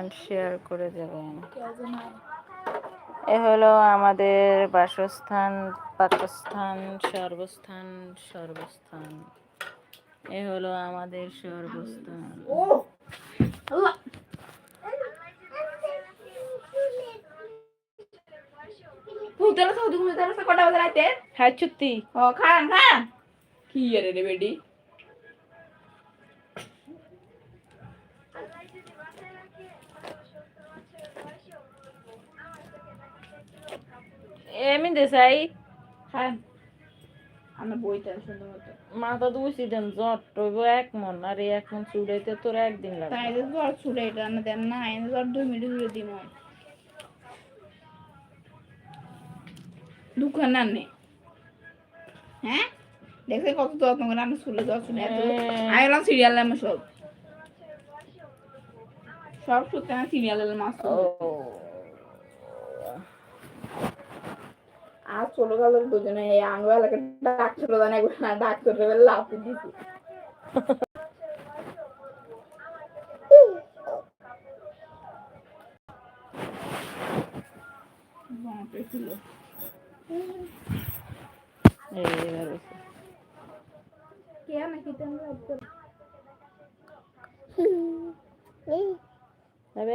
Comment share করে দেবেন। এ হলো আমাদের বাসস্থান পাকস্থান সর্বস্থান সর্বস্থান। এ হলো আমাদের সর্বস্থান। কটা হ্যাঁ চুত্তি ও খান খান! কি রে রে বেডি এমনি দেশাই খান আমার বইটা সুন্দর মতো মাথা দুইছি দেন জ্বর টইব এক মন আর এই এক মন চুড়াইতে তোর একদিন লাগবে তাই তো জ্বর ছুড়ে এটা না দেন না এনে জ্বর দুই মিনিট ধরে দিব দোকান আনে হ্যাঁ দেখে কত যত্ন করে আমি শুলে জ্বর হ্যাঁ। আমি এলাম সিরিয়াল আমি সব সব সত্যি আমি ও আর ছোট কালের দুজনে এই আঙ্গওয়ালাকে ডাক্তার জানে না ডাক্তার লাভ দিছি।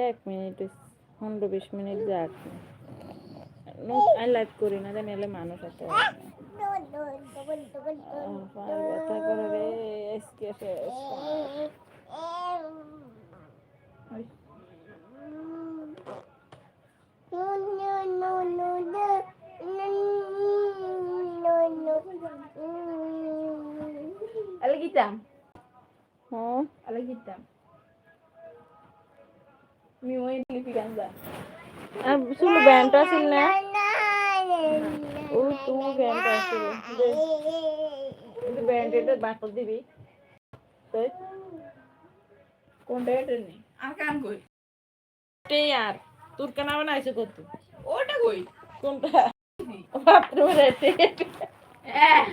এক মিনিট। পনেরো বিশ মিনিট যাক আমি লাইভ করি না জানি এলে মানুষ ব্যথা করে রে আজকে শেষ গান্দা আর শুধু ব্যান্ডটা আছিল না ও তু ব্যান্ডটা আছিল ব্যান্ড এটা বাকল দিবি তুই কোনটা এটা নেই আর কান কই তে আর তোর কেন বানাইছে কত ওটা কই কোনটা বাথরুমে হ্যাঁ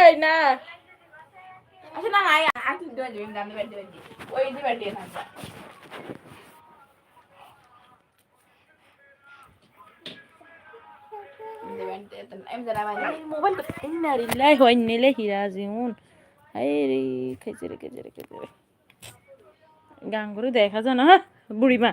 এই না আচ্ছা না তুই দোয়া বেড়ে বেড়ে ওই যে বেড়ে না এম জানা মানে মোবাইল ইন্না লিল্লাহি ওয়া ইন্না ইলাইহি রাজিউন হাই রে খেজে রে খেজে রে খেজে রে গাঙ্গুরি দেখা যায় না বুড়ি মা